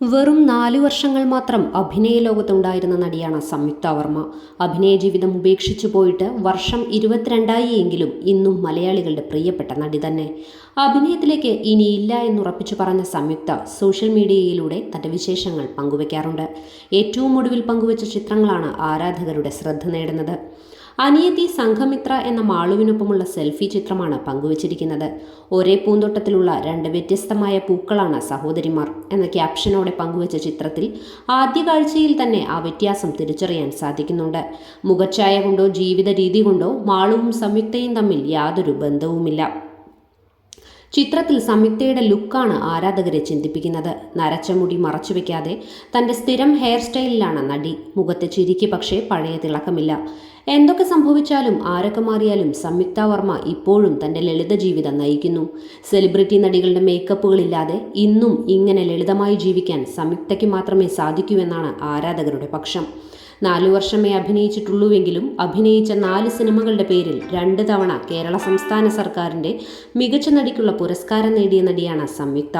വെറും നാല് വർഷങ്ങൾ മാത്രം അഭിനയ ലോകത്തുണ്ടായിരുന്ന നടിയാണ് സംയുക്ത വർമ്മ. അഭിനയ ജീവിതം ഉപേക്ഷിച്ചു പോയിട്ട് വർഷം ഇരുപത്തിരണ്ടായി എങ്കിലും ഇന്നും മലയാളികളുടെ പ്രിയപ്പെട്ട നടി തന്നെ. അഭിനയത്തിലേക്ക് ഇനിയില്ല എന്നുറപ്പിച്ചു പറഞ്ഞ സംയുക്ത സോഷ്യൽ മീഡിയയിലൂടെ തന്റെ വിശേഷങ്ങൾ പങ്കുവയ്ക്കാറുണ്ട് ഏറ്റവും ഒടുവിൽ പങ്കുവച്ച ചിത്രങ്ങളാണ് ആരാധകരുടെ ശ്രദ്ധ നേടുന്നത്. അനിയത്തി സംഘമിത്ര എന്ന മാളുവിനൊപ്പമുള്ള സെൽഫി ചിത്രമാണ് പങ്കുവച്ചിരിക്കുന്നത്. ഒരേ പൂന്തോട്ടത്തിലുള്ള രണ്ട് വ്യത്യസ്തമായ പൂക്കളാണ് സഹോദരിമാർ എന്ന ക്യാപ്ഷനോടെ പങ്കുവച്ച ചിത്രത്തിൽ ആദ്യ കാഴ്ചയിൽ തന്നെ ആ വ്യത്യാസം തിരിച്ചറിയാൻ സാധിക്കുന്നുണ്ട്. മുഖച്ഛായ കൊണ്ടോ ജീവിത രീതി കൊണ്ടോ മാളുവും സംയുക്തയും തമ്മിൽ യാതൊരു ബന്ധവുമില്ല. ചിത്രത്തിൽ സംയുക്തയുടെ ലുക്കാണ് ആരാധകരെ ചിന്തിപ്പിക്കുന്നത്. നരച്ച മുടി മറച്ചുവെക്കാതെ തന്റെ സ്ഥിരം ഹെയർ സ്റ്റൈലിലാണ് നടി. മുഖത്തെ ചിരിക്ക് പക്ഷേ പഴയ തിളക്കമില്ല. എന്തൊക്കെ സംഭവിച്ചാലും ആരൊക്കെ മാറിയാലും സംയുക്ത വർമ്മ ഇപ്പോഴും തന്റെ ലളിത ജീവിതം നയിക്കുന്നു. സെലിബ്രിറ്റി നടികളുടെ മേക്കപ്പുകളില്ലാതെ ഇന്നും ഇങ്ങനെ ലളിതമായി ജീവിക്കാൻ സംയുക്തയ്ക്ക് മാത്രമേ സാധിക്കൂ എന്നാണ് ആരാധകരുടെ പക്ഷം. നാലു വർഷമേ അഭിനയിച്ചിട്ടുള്ളൂവെങ്കിലും അഭിനയിച്ച നാല് സിനിമകളുടെ പേരിൽ രണ്ട് തവണ കേരള സംസ്ഥാന സർക്കാരിന്റെ മികച്ച നടിക്കുള്ള പുരസ്കാരം നേടിയ നടിയാണ് സംയുക്ത.